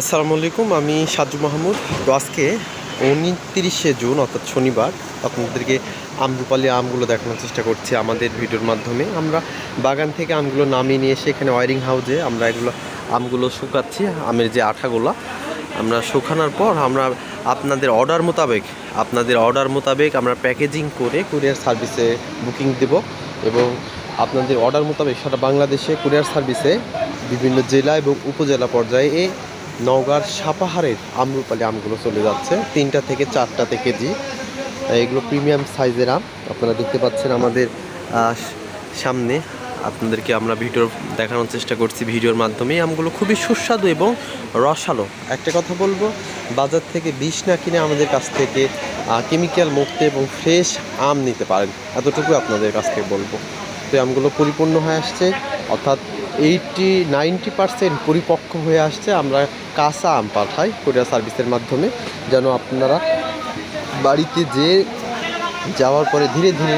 আসসালামু আলাইকুম, আমি সাজু মাহমুদ। তো আজকে উনত্রিশে জুন, অর্থাৎ শনিবার, আপনাদেরকে আমরুপালি আমগুলো দেখানোর চেষ্টা করছি আমাদের ভিডিওর মাধ্যমে। আমরা বাগান থেকে আমগুলো নামিয়ে নিয়ে এসে এখানে ওয়ারিং হাউসে আমরা এগুলো আমগুলো শুকাচ্ছি, আমের যে আঠাগুলো। আমরা শুকানোর পর আমরা আপনাদের অর্ডার মোতাবেক, আপনাদের অর্ডার মোতাবেক আমরা প্যাকেজিং করে কুরিয়ার সার্ভিসে বুকিং দেব এবং আপনাদের অর্ডার মোতাবেক সারা বাংলাদেশে কুরিয়ার সার্ভিসে বিভিন্ন জেলা এবং উপজেলা পর্যায়ে নওগাঁর সাপাহারের আমরুপালি আমগুলো চলে যাচ্ছে। তিনটা থেকে চারটাতে কেজি। এগুলো প্রিমিয়াম সাইজের আম। আপনারা দেখতে পাচ্ছেন আমাদের সামনে। আপনাদেরকে আমরা ভিডিও দেখানোর চেষ্টা করছি ভিডিওর মাধ্যমে। আমগুলো খুবই সুস্বাদু এবং রসালো। একটা কথা বলব, বাজার থেকে বিষ না কিনে আমাদের কাছ থেকে কেমিক্যাল মুক্ত এবং ফ্রেশ আম নিতে পারেন। এতটুকু আপনাদের কাছ থেকে বলব। তো আমগুলো পরিপূর্ণ হয়ে আসছে। অর্থাৎ এইটটি নাইনটি পার্সেন্ট পরিপক্ক হয়ে আসছে। আমরা কাঁচা আম পাঠাই কোরিয়ার সার্ভিসের মাধ্যমে, যেন আপনারা বাড়িতে যে যাওয়ার পরে ধীরে ধীরে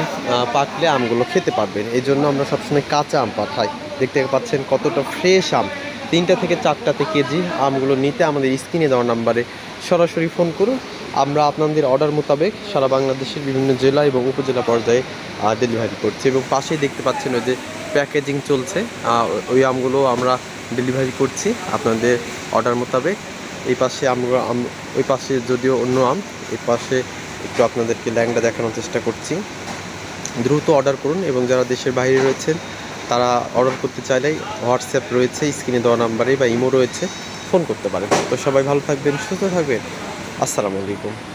পাকলে আমগুলো খেতে পারবেন। এই জন্য আমরা সবসময় কাঁচা আম পাঠাই। দেখতে পাচ্ছেন কতটা ফ্রেশ আম। তিনটা থেকে চারটাতে কেজি আমগুলো নিতে আমাদের স্ক্রিনে দেওয়া নাম্বারে সরাসরি ফোন করুন। আমরা আপনাদের অর্ডার মোতাবেক সারা বাংলাদেশের বিভিন্ন জেলা এবং উপজেলা পর্যায়ে ডেলিভারি করছি। এবং পাশেই দেখতে পাচ্ছেন ওই যে প্যাকেজিং চলছে। ওই আমগুলো আমরা ডেলিভারি করছি আপনাদের অর্ডার মোতাবেক। এই পাশে আমরা আম- ওই পাশে যদিও অন্য আম, এই পাশে একটু আপনাদেরকে ল্যাংটা দেখানোর চেষ্টা করছি। দ্রুত অর্ডার করুন এবং যারা দেশের বাইরে রয়েছেন, তারা অর্ডার করতে চাইলে হোয়াটসঅ্যাপ রয়েছে, স্ক্রিনে দেওয়া নাম্বারে বা ইমো রয়েছে, ফোন করতে পারেন। তো সবাই ভালো থাকবেন, সুস্থ থাকবেন। আসসালামু আলাইকুম।